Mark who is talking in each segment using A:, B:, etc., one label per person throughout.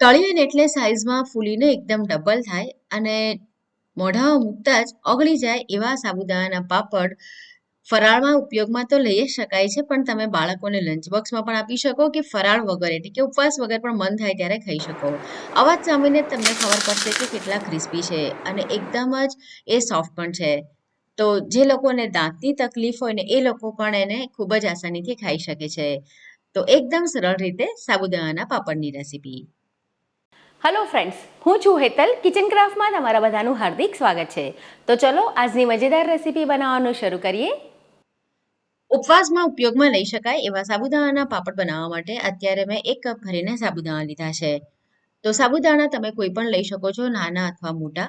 A: તળીએ ને એટલે સાઈઝમાં ફૂલીને એકદમ ડબલ થાય અને મોઢામાં મૂકતા જ ઓગળી જાય એવા સાબુદાણાના પાપડ ફરાળમાં ઉપયોગમાં તો લઈ શકાય છે, પણ તમે બાળકોને લંચ બોક્સમાં પણ આપી શકો કે ફરાળ વગર એટલે કે ઉપવાસ વગર પણ મન થાય ત્યારે ખાઈ શકો. અવાજ સાંભળીને તમને ખબર પડશે કે કેટલા ક્રિસ્પી છે અને એકદમ જ એ સોફ્ટ પણ છે. તો જે લોકોને દાંતની તકલીફ હોય ને એ લોકો પણ એને ખૂબ જ આસાનીથી ખાઈ શકે છે. તો એકદમ સરળ રીતે સાબુદાણાના પાપડની રેસીપી
B: હલો ફ્રેન્ડ્સ હું છું હેતલ. કિચન ક્રાફ્ટમાં તમારા બધાનું હાર્દિક સ્વાગત છે. તો ચલો, આજની મજેદાર રેસીપી બનાવવાનું શરૂ કરીએ.
A: ઉપવાસમાં ઉપયોગમાં લઈ શકાય એવા સાબુદાણાના પાપડ બનાવવા માટે અત્યારે મેં એક કપ ભરીને સાબુદાણા લીધા છે. તો સાબુદાણા તમે કોઈ પણ લઈ શકો છો, નાના અથવા મોટા.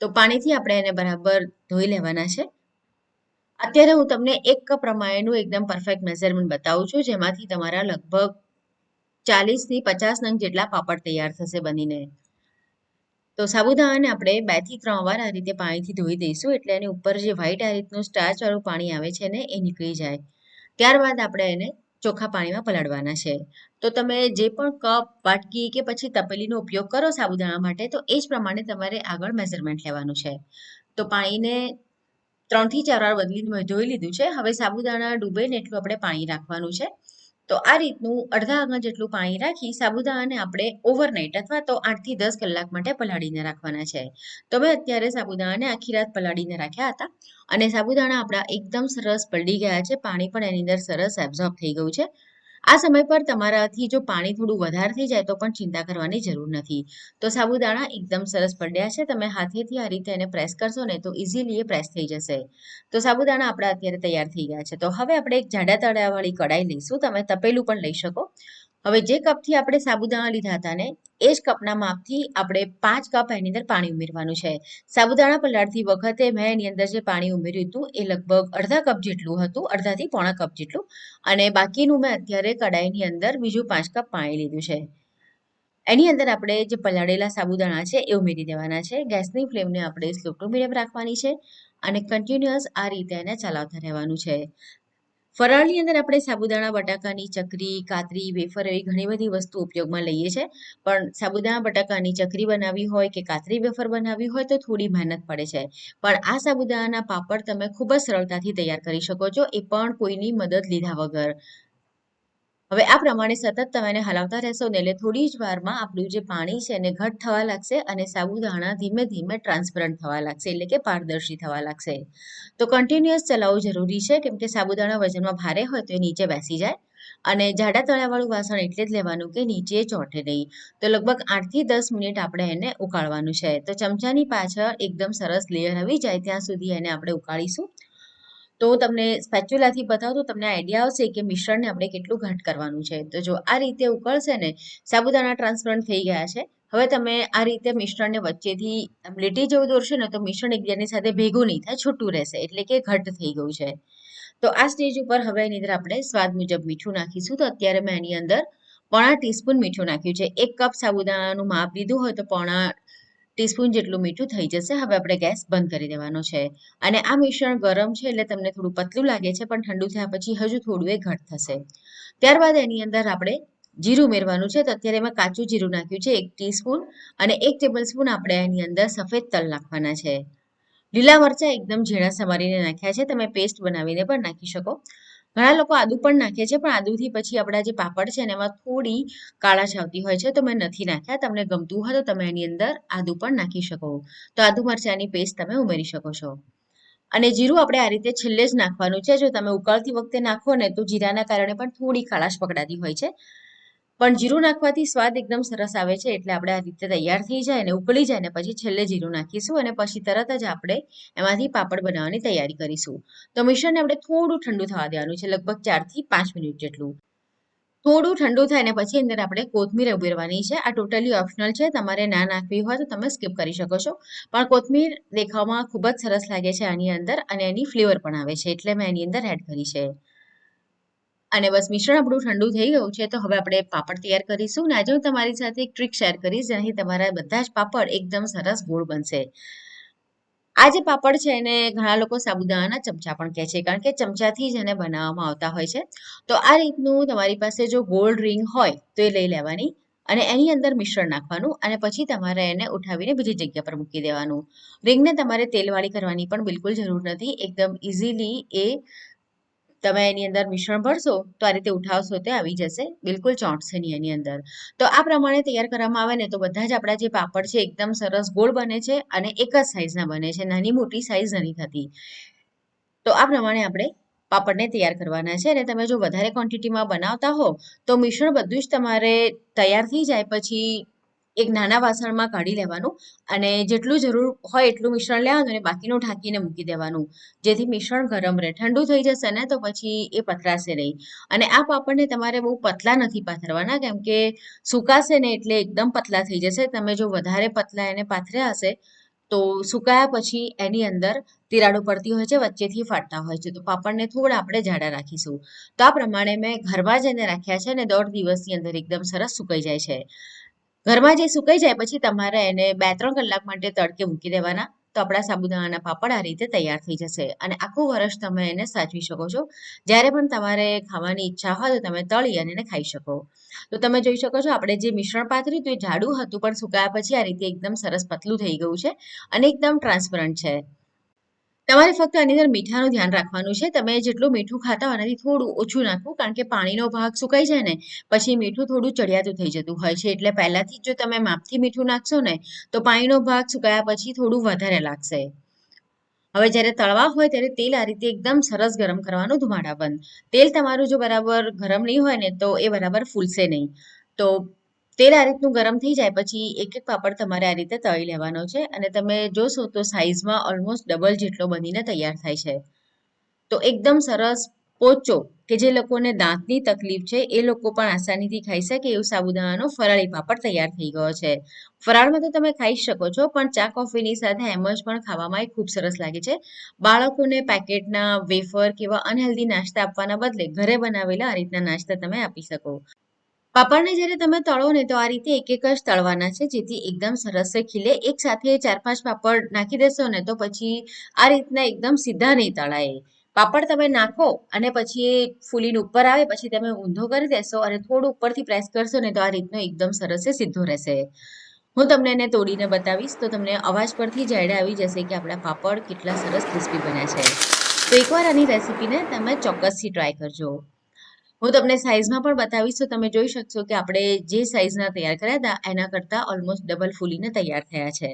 A: તો પાણીથી આપણે એને બરાબર ધોઈ લેવાના છે. અત્યારે હું તમને એક કપ પ્રમાણેનું એકદમ પરફેક્ટ મેઝરમેન્ટ બતાવું છું, જેમાંથી તમારા લગભગ ચાલીસથી પચાસ નંગ જેટલા પાપડ તૈયાર થશે બનીને. તો સાબુદાણાને આપણે બેથી ત્રણ વાર આ રીતે પાણીથી ધોઈ દઈશું, એટલે એની ઉપર જે વ્હાઈટ આ રીતનું સ્ટાર્ચવાળું પાણી આવે છે ને, એ નીકળી જાય. ત્યારબાદ આપણે એને ચોખ્ખા પાણીમાં પલાળવાના છે. તો તમે જે પણ કપ, વાટકી કે પછી તપેલીનો ઉપયોગ કરો સાબુદાણા માટે, તો એ જ પ્રમાણે તમારે આગળ મેઝરમેન્ટ લેવાનું છે. તો પાણીને ત્રણથી ચાર વાર બદલીને ધોઈ લીધું છે. હવે સાબુદાણા ડૂબે ને એટલું આપણે પાણી રાખવાનું છે. તો આ રીતનું અડધા આંગણ જેટલું પાણી રાખી સાબુદાણાને આપણે ઓવરનાઇટ અથવા તો આઠથી દસ કલાક માટે પલાળીને રાખવાના છે. તો મેં અત્યારે સાબુદાણાને આખી રાત પલાળીને રાખ્યા હતા અને સાબુદાણા આપણા એકદમ સરસ પલળી ગયા છે. પાણી પણ એની અંદર સરસ એબ્ઝોર્બ થઈ ગયું છે. આ સમય પર તમારાથી જો પાણી થોડું વધારે થઈ જાય તો પણ ચિંતા કરવાની જરૂર નથી. તો સાબુદાણા એકદમ સરસ પડ્યા છે. તમે હાથેથી આ રીતે એને પ્રેસ કરશો ને તો ઇઝીલી એ પ્રેસ થઈ જશે. તો સાબુદાણા આપણા અત્યારે તૈયાર થઈ ગયા છે. તો હવે આપણે એક જાડા તળાવાળી કડાઈ લઈશું. તમે તપેલું પણ લઈ શકો. હવે જે કપથી આપણે સાબુદાણા લીધા હતા ને, એ જ કપના માપથી આપણે પાંચ કપ એની અંદર પાણી ઉમેરવાનું છે. સાબુદાણા પલાળતી વખતે મેં એની અંદર જે પાણી ઉમેર્યું હતું, એ લગભગ અડધા કપ જેટલું હતું, અડધાથી પોણા કપ જેટલું. અને બાકીનું મેં અત્યારે કડાઈની અંદર બીજું પાંચ કપ પાણી લીધું છે. એની અંદર આપણે જે પલાળેલા સાબુદાણા છે, એ ઉમેરી દેવાના છે. ગેસની ફ્લેમને આપણે સ્લો ટુ મીડિયમ રાખવાની છે અને કન્ટિન્યુઅસ આ રીતે એને ચલાવતા રહેવાનું છે. ફરાળની અંદર આપણે સાબુદાણા, બટાકાની ચકરી, કાતરી, વેફર એવી ઘણી બધી વસ્તુ ઉપયોગમાં લઈએ છીએ પણ સાબુદાણા, બટાકાની ચકરી બનાવવી હોય કે કાતરી વેફર બનાવવી હોય તો થોડી મહેનત પડે છે. પણ આ સાબુદાણાના પાપડ તમે ખૂબ જ સરળતાથી તૈયાર કરી શકો છો. એ પણ કોઈની મદદ લીધા વગર. હવે આ પ્રમાણે સતત તમે એને હલાવતા રહેશો ને એટલે થોડી જ વારમાં આપણું જે પાણી છે એને ઘટ થવા લાગશે અને સાબુદાણા ધીમે ધીમે ટ્રાન્સપરન્ટ થવા લાગશે, એટલે કે પારદર્શી થવા લાગશે. તો કન્ટિન્યુઅસ ચલાવવું જરૂરી છે, કેમ કે સાબુદાણા વજનમાં ભારે હોય તો એ નીચે બેસી જાય અને જાડા તળાવાળું વાસણ એટલે જ લેવાનું કે નીચે ચોંટે નહીં. તો લગભગ આઠથી દસ મિનિટ આપણે એને ઉકાળવાનું છે. તો ચમચાની પાછળ એકદમ સરસ લેયર આવી જાય ત્યાં સુધી એને આપણે ઉકાળીશું. તો તમને સ્પેચ્યુલાથી બતાવું તો તમને આઈડિયા આવશે કે મિશ્રણને આપણે કેટલું ઘટ કરવાનું છે. તો જો આ રીતે ઉકળશે ને, સાબુદાણા ટ્રાન્સપરન્ટ થઈ ગયા છે. હવે તમે આ રીતે મિશ્રણને વચ્ચેથી લીટી જેવું દોરશો ને તો મિશ્રણ એકબીજાની સાથે ભેગું નહીં થાય, છૂટું રહેશે. એટલે કે ઘટ થઈ ગયું છે. તો આ સ્ટેજ ઉપર હવે એની અંદર આપણે સ્વાદ મુજબ મીઠું નાખીશું. તો અત્યારે મેં એની અંદર પોણા ટીસ્પૂન મીઠું નાખ્યું છે. એક કપ સાબુદાણાનું માપ લીધું હોય તો પોણા ટીસ્પૂન જેટલું મીઠું થઈ જશે. હવે આપણે ગેસ બંધ કરી દેવાનો છે. અને આ મિશ્રણ ગરમ છે એટલે તમને થોડું પતલું લાગે છે, પણ ઠંડુ થયા પછી હજુ થોડું એ ઘટ થશે. ત્યારબાદ એની અંદર આપણે જીરું ઉમેરવાનું છે. તો અત્યારે એમાં કાચું જીરું નાખ્યું છે, એક ટીસ્પૂન અને એક ટેબલ સ્પૂન આપણે એની અંદર સફેદ તલ નાખવાના છે. લીલા મરચાં એકદમ ઝીણા સમારીને નાખ્યા છે. તમે પેસ્ટ બનાવીને પણ નાખી શકો. ઘણા લોકો આદુ પણ નાખે છે, પણ આદુથી પછી આપણા જે પાપડ છે ને, એમાં થોડી કાળાશ આવતી હોય છે, તો મેં નથી નાખ્યા. તમને ગમતું હોય તો તમે એની અંદર આદુ પણ નાખી શકો. તો આદુ મરચાંની પેસ્ટ તમે ઉમેરી શકો છો. અને જીરું આપણે આ રીતે છેલ્લે જ નાખવાનું છે. જો તમે ઉકાળતી વખતે નાખો ને, તો જીરાના કારણે પણ થોડી ખાલાશ પકડાતી હોય છે. પણ જીરું નાખવાથી સ્વાદ એકદમ સરસ આવે છે એટલે આપણે આ રીતે તૈયાર થઈ જાય અને ઉકળી જાય ને પછી છેલ્લે જીરું નાખીશું અને પછી તરત જ આપણે એમાંથી પાપડ બનાવવાની તૈયારી કરીશું. તો મિશ્રણને આપણે થોડું ઠંડુ થવા દેવાનું છે, લગભગ ચારથી પાંચ મિનિટ જેટલું. થોડું ઠંડુ થાય ને પછી અંદર આપણે કોથમીર ઉમેરવાની છે. આ ટોટલી ઓપ્શનલ છે. તમારે ના નાખવી હોય તો તમે સ્કીપ કરી શકો છો. પણ કોથમીર દેખાવમાં ખૂબ જ સરસ લાગે છે આની અંદર અને એની ફ્લેવર પણ આવે છે એટલે મેં એની અંદર એડ કરી છે. અને બસ મિશ્રણ આપણું ઠંડુ થઈ ગયું છે, તો હવે આપણે પાપડ તૈયાર કરીશું. ને આજે હું તમારી સાથે એક ટ્રીક શેર કરીશ, જેનાથી તમારા બધા જ પાપડ એકદમ સરસ ગોળ બનશે. આ જે પાપડ છે, એને ઘણા લોકો સાબુદાણાના ચમચા પણ કહે છે, કારણ કે ચમચાથી જ એને બનાવવામાં આવતા હોય છે. તો આ રીતનું તમારી પાસે જો ગોલ્ડ રિંગ હોય, તો એ લઈ લેવાની અને એની અંદર મિશ્રણ નાખવાનું અને પછી તમારે એને ઉઠાવીને બીજી જગ્યા પર મૂકી દેવાનું. રિંગને તમારે તેલવાળી કરવાની પણ બિલકુલ જરૂર નથી. એકદમ ઇઝીલી એ તમે એની અંદર મિશ્રણ ભરશો, તો આ રીતે ઉઠાવશો તે આવી જશે. બિલકુલ ચોંટશે નહીં એની અંદર. તો આ પ્રમાણે તૈયાર કરવામાં આવે ને, તો બધા જ આપણા જે પાપડ છે, એકદમ સરસ ગોળ બને છે અને એક જ સાઈઝના બને છે. નાની મોટી સાઈઝ નથી થતી. તો આ પ્રમાણે આપણે પાપડને તૈયાર કરવાના છે અને તમે જો વધારે ક્વોન્ટિટીમાં બનાવતા હો, તો મિશ્રણ બધું જ તમારે તૈયાર થઈ જાય. પછી એક નાના વાસણમાં કાઢી લેવાનું અને જેટલું જરૂર હોય એટલું મિશ્રણ લેવાનું અને બાકીનું ઢાંકીને મૂકી દેવાનું. જેથી મિશ્રણ ગરમ રહે. ઠંડુ થઈ જશે ને તો પછી એ પથરાશે નહીં. અને આ પાપડને તમારે બહુ પતલા નથી પાથરવાના, કેમ કે સુકાશે ને એટલે એકદમ પતલા થઈ જશે. તમે જો વધારે પતલા એને પાથર્યા હશે, તો સુકાયા પછી એની અંદર તિરાડો પડતી હોય છે, વચ્ચેથી ફાટતા હોય છે. તો પાપડને થોડા આપણે જાડા રાખીશું. તો આ પ્રમાણે મેં ઘરમાં જ એને રાખ્યા છે અને દોઢ દિવસની અંદર એકદમ સરસ સુકાઈ જાય છે. ઘરમાં જે સુકાઈ જાય, પછી તમારે એને બે ત્રણ કલાક માટે તડકે મૂકી દેવાના. તો આપણા સાબુદાણાના પાપડ આ રીતે તૈયાર થઈ જશે અને આખું વર્ષ તમે એને સાચવી શકો છો. જ્યારે પણ તમારે ખાવાની ઈચ્છા હોય તો તમે તળી અને એને ખાઈ શકો. તો તમે જોઈ શકો છો, આપણે જે મિશ્રણ પાથર્યું હતું એ જાડું હતું, પણ સુકાયા પછી આ રીતે એકદમ સરસ પતલું થઈ ગયું છે અને એકદમ ટ્રાન્સપરન્ટ છે. તમારે ફક્ત આની અંદર મીઠાનું ધ્યાન રાખવાનું છે. તમે જેટલું મીઠું ખાતા હોય એનાથી થોડું ઓછું નાખવું કારણ કે પાણીનો ભાગ સુકાઈ જાય ને, પછી મીઠું થોડું ચડિયાતું થઈ જતું હોય છે. એટલે પહેલાથી જ તમે માપથી મીઠું નાખશો ને, તો પાણીનો ભાગ સુકાયા પછી થોડું વધારે લાગશે. હવે જ્યારે તળવા હોય ત્યારે તેલ આ રીતે એકદમ સરસ ગરમ કરવાનું ધુમાડા બંધ. તેલ તમારું જો બરાબર ગરમ નહીં હોય ને, તો એ બરાબર ફૂલશે નહીં. તો તેલ આ રીતનું ગરમ થઈ જાય, પછી એક એક પાપડ તમારે આ રીતે તળી લેવાનો છે અને તમે જોશો તો સાઈઝમાં ઓલમોસ્ટ ડબલ જેટલો બનીને તૈયાર થાય છે. તો એકદમ સરસ પોચો કે જે લોકોને દાંતની તકલીફ છે, એ લોકો પણ આસાનીથી ખાઈ શકે એવું સાબુદાણાનો ફરાળી પાપડ તૈયાર થઈ ગયો છે. ફરાળમાં તો તમે ખાઈ શકો છો, પણ ચા કોફીની સાથે એમ જ પણ ખાવામાં એ ખૂબ સરસ લાગે છે. બાળકોને પેકેટના વેફર કેવા અનહેલ્ધી નાસ્તા આપવાના બદલે ઘરે બનાવેલા આ રીતના નાસ્તા તમે આપી શકો. પાપડને જ્યારે તમે તળો ને તો આ રીતે એક એક જ તળવાના છે, જેથી એકદમ સરસ ખીલે એક સાથે ચાર પાંચ પાપડ નાખી દેશો ને તો પછી આ રીતના એકદમ સીધા નહીં તળાય. પાપડ તમે નાખો અને પછી ફૂલીને ઉપર આવે, પછી તમે ઊંધો કરી દેશો અને થોડું ઉપરથી પ્રેસ કરશો ને તો આ રીતનો એકદમ સરસ સીધો રહેશે. હું તમને એને તોડીને બતાવીશ, તો તમને અવાજ પરથી જાડે આવી જશે કે આપણા પાપડ કેટલા સરસ ક્રિસ્પી બન્યા છે. તો એકવાર આની રેસીપીને તમે ચોક્કસથી ટ્રાય કરજો. હું તમને સાઈઝમાં પણ બતાવીશ, તો તમે જોઈ શકશો કે આપણે જે સાઈઝના તૈયાર કર્યા હતા, એના કરતાં ઓલમોસ્ટ ડબલ ફૂલીને તૈયાર થયા છે.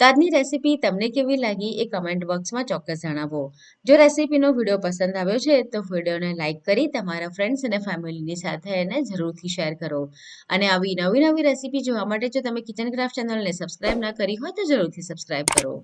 A: તો આજની રેસીપી તમને કેવી લાગી એ કમેન્ટ બોક્સમાં ચોક્કસ જણાવો. જો રેસીપીનો વીડિયો પસંદ આવ્યો છે, તો વિડીયોને લાઇક કરી તમારા ફ્રેન્ડ્સ અને ફેમિલીની સાથે એને જરૂરથી શેર કરો. અને આવી નવી નવી રેસીપી જોવા માટે જો તમે કિચન ક્રાફ્ટ ચેનલને સબસ્ક્રાઇબ ના કરી હોય, તો જરૂરથી સબસ્ક્રાઇબ કરો.